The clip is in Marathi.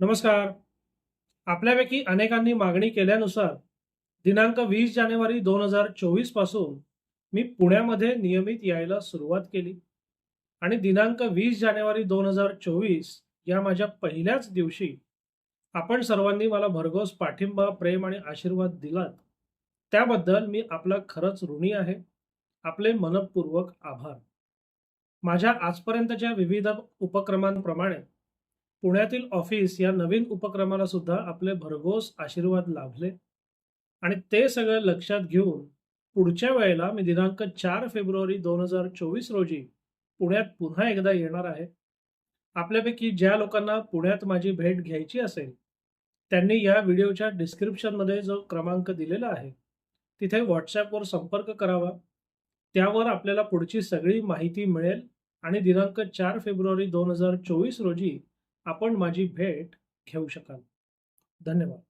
नमस्कार. आपल्यापैकी अनेकांनी मागणी केल्यानुसार दिनांक वीस जानेवारी दोन हजार चोवीसपासून मी पुण्यामध्ये नियमित यायला सुरुवात केली. आणि दिनांक वीस जानेवारी दोन हजार चोवीस या माझ्या पहिल्याच दिवशी आपण सर्वांनी मला भरघोस पाठिंबा प्रेम आणि आशीर्वाद दिलात. त्याबद्दल मी आपला खरंच ऋणी आहे. आपले मनपूर्वक आभार. माझ्या आजपर्यंतच्या विविध उपक्रमांप्रमाणे पुण्यातील ऑफिस या नवीन उपक्रमाला सुद्धा आपले भरघोस आशीर्वाद लाभले. आणि ते सगळं लक्षात घेऊन पुढच्या वेळेला मी दिनांक चार फेब्रुवारी दोन हजार चोवीस रोजी पुण्यात पुन्हा एकदा येणार आहे. आपल्यापैकी ज्या लोकांना पुण्यात माझी भेट घ्यायची असेल त्यांनी या व्हिडिओच्या डिस्क्रिप्शनमध्ये जो क्रमांक दिलेला आहे तिथे व्हॉट्सॲपवर संपर्क करावा. त्यावर आपल्याला पुढची सगळी माहिती मिळेल आणि दिनांक चार फेब्रुवारी दोन हजार चोवीस रोजी आपण माझी भेट घेऊ शकाल. धन्यवाद.